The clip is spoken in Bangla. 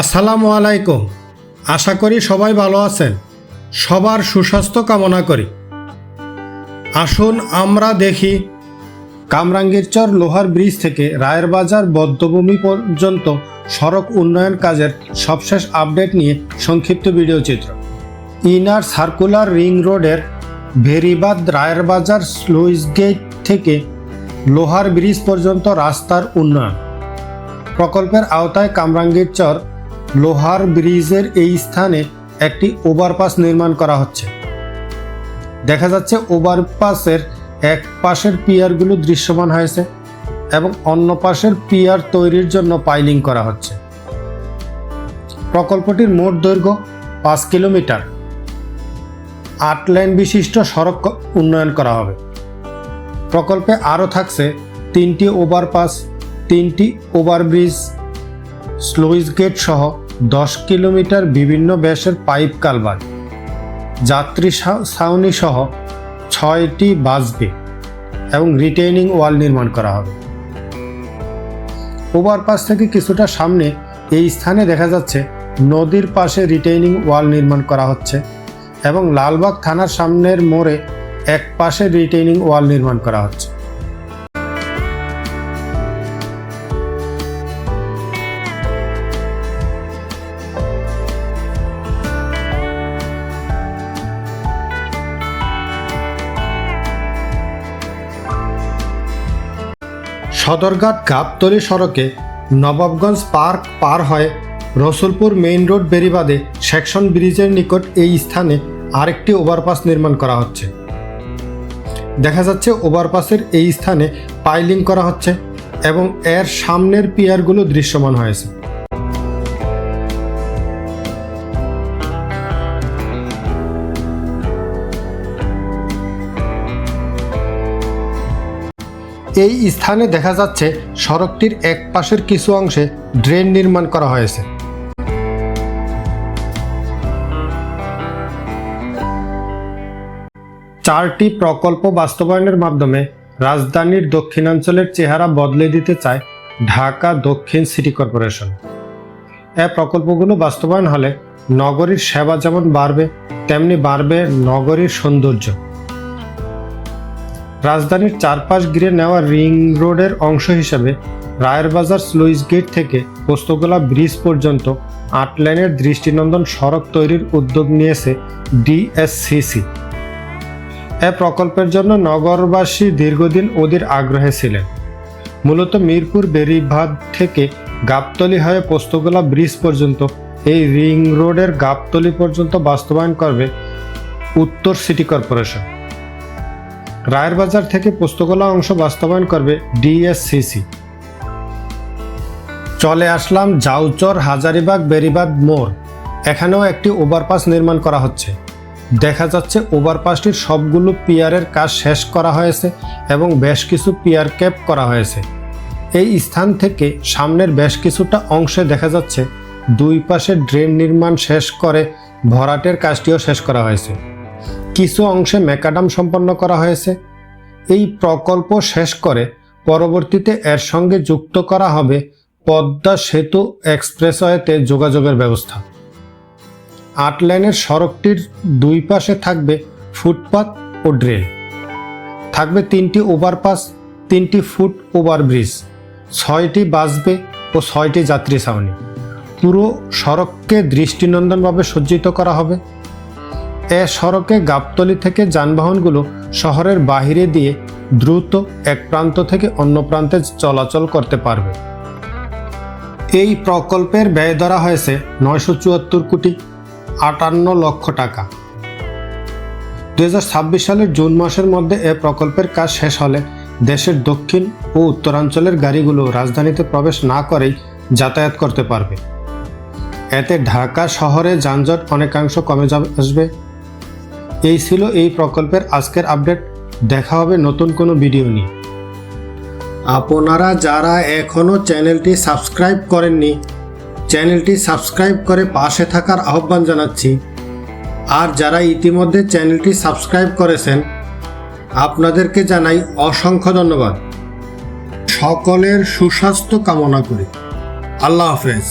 আসসালামু আলাইকুম। আশা করি সবাই ভালো আছেন। সবার সুস্বাস্থ্য কামনা করি। আসুন আমরা দেখি কামরাঙ্গীরচর লোহার ব্রিজ থেকে রায়ের বাজার বদ্ধভূমি পর্যন্ত সড়ক উন্নয়ন কাজের সবশেষ আপডেট নিয়ে সংক্ষিপ্ত ভিডিও চিত্র। ইনার সার্কুলার রিং রোডের ভেরিবাদ রায়ের বাজার স্লুইস গেট থেকে লোহার ব্রিজ পর্যন্ত রাস্তার উন্নয়ন। প্রকল্পের আওতায় কামরাঙ্গীর চর লোহার ব্রিজের এই স্থানে একটি ওভারপাস নির্মাণ করা হচ্ছে। দেখা যাচ্ছে ওভারপাসের এক পাশের পিয়ারগুলো দৃশ্যমান হয়েছে এবং অন্য পাশের পিয়ার তৈরির জন্য পাইলিং করা হচ্ছে। প্রকল্পটির মোট দৈর্ঘ্য পাঁচ কিলোমিটার। আট লাইন বিশিষ্ট সড়ক উন্নয়ন করা হবে। প্রকল্পে আরও থাকছে তিনটি ওভারপাস, তিনটি ওভারব্রিজ, স্লুইস গেট সহ দশ কিলোমিটার বিভিন্ন ব্যাসের পাইপ কালভার। যাত্রী ছাউনি সহ ছয়টি বাসবে এবং রিটেইনিং ওয়াল নির্মাণ করা হবে। ওভারপাস থেকে কিছুটা সামনে এই স্থানে দেখা যাচ্ছে নদীর পাশে রিটেইনিং ওয়াল নির্মাণ করা হচ্ছে এবং লালবাগ থানার সামনের মোড়ে এক পাশে রিটেইনিং ওয়াল নির্মাণ করা হচ্ছে। সদরঘাট গাবতলি সড়কে নবাবগঞ্জ পার্ক পার হয়ে রসুলপুর মেইন রোড বেরিবাদে সেকশন ব্রিজের নিকট এই স্থানে আরেকটি ওভারপাস নির্মাণ করা হচ্ছে। দেখা যাচ্ছে ওভারপাসের এই স্থানে পাইলিং করা হচ্ছে এবং এর সামনের পিয়ারগুলো দৃশ্যমান হয়েছে। এই স্থানে দেখা যাচ্ছে সড়কটির এক পাশের কিছু অংশে ড্রেন নির্মাণ করা হয়েছে। চারটি প্রকল্প বাস্তবায়নের মাধ্যমে রাজধানীর দক্ষিণাঞ্চলের চেহারা বদলে দিতে চায় ঢাকা দক্ষিণ সিটি কর্পোরেশন। এ প্রকল্পগুলো বাস্তবায়ন হলে নগরীর সেবা যেমন বাড়বে, তেমনি বাড়বে নগরীর সৌন্দর্য। রাজধানীর চারপাশ ঘিরে নেওয়া রিং রোডের অংশ হিসেবে রায়ের বাজার স্লুইস গেট থেকে পোস্তগোলা ব্রিজ পর্যন্ত আট লেনের দৃষ্টিনন্দন সড়ক তৈরির উদ্যোগ নিয়েছে ডিএসসিসি। এ প্রকল্পের জন্য নগরবাসী দীর্ঘদিন ওদের আগ্রহে ছিলেন। মূলত মিরপুর বেরিবাদ থেকে গাবতলি হয়ে পোস্তগোলা ব্রিজ পর্যন্ত এই রিং রোডের গাবতলি পর্যন্ত বাস্তবায়ন করবে উত্তর সিটি কর্পোরেশন। রায়ের বাজার থেকে পোস্তগোলা অংশ বাস্তবায়ন করবে ডিএসসিসি। চলে আসলাম জাউচর, হাজারিবাগ, বেরিবাগ মোড়। এখানেও একটি ওভারপাস নির্মাণ করা হচ্ছে। দেখা যাচ্ছে ওভারপাসটির সবগুলো পিয়ারের কাজ শেষ করা হয়েছে এবং বেশ কিছু পিয়ার ক্যাপ করা হয়েছে। এই স্থান থেকে সামনের বেশ কিছুটা অংশে দেখা যাচ্ছে দুই পাশে ড্রেন নির্মাণ শেষ করে ভরাটের কাজটিও শেষ করা হয়েছে। কিছু অংশে ম্যাকাডাম সম্পন্ন করা হয়েছে। এই প্রকল্প শেষ করে পরবর্তীতে এর সঙ্গে যুক্ত করা হবে পদ্মা সেতু এক্সপ্রেসওয়েতে যোগাযোগের ব্যবস্থা। আট লেনের সড়কটির দুই পাশে থাকবে ফুটপাথ ও ড্রেন। থাকবে তিনটি ওভারপাস, তিনটি ফুট ওভারব্রিজ, ছয়টি বাসবে ও ছয়টি যাত্রী ছাউনি পুরো সড়ককে দৃষ্টিনন্দনভাবে সজ্জিত করা হবে। এ সড়কে গাবতলি থেকে যানবাহনগুলো শহরের বাহিরে দিয়ে দ্রুত এক প্রান্ত থেকে অন্য প্রান্তে চলাচল করতে পারবে। এই প্রকল্পের ব্যয় ধরা হয়েছে নয়শো চুয়াত্তর কোটি আটান্ন লক্ষ টাকা। দুই হাজার ছাব্বিশ সালের জুন মাসের মধ্যে এ প্রকল্পের কাজ শেষ হলে দেশের দক্ষিণ ও উত্তরাঞ্চলের গাড়িগুলো রাজধানীতে প্রবেশ না করেই যাতায়াত করতে পারবে। এতে ঢাকা শহরে যানজট অনেকাংশ কমে যাবে আসবে। এই ছিল এই প্রকল্পের আজকের আপডেট। দেখা হবে নতুন কোনো ভিডিও নিয়ে। আপনারা যারা এখনও চ্যানেলটি সাবস্ক্রাইব করেননি, চ্যানেলটি সাবস্ক্রাইব করে পাশে থাকার আহ্বান জানাচ্ছি। আর যারা ইতিমধ্যে চ্যানেলটি সাবস্ক্রাইব করেছেন, আপনাদেরকে জানাই অসংখ্য ধন্যবাদ। সকলের সুস্বাস্থ্য কামনা করি। আল্লাহ হাফেজ।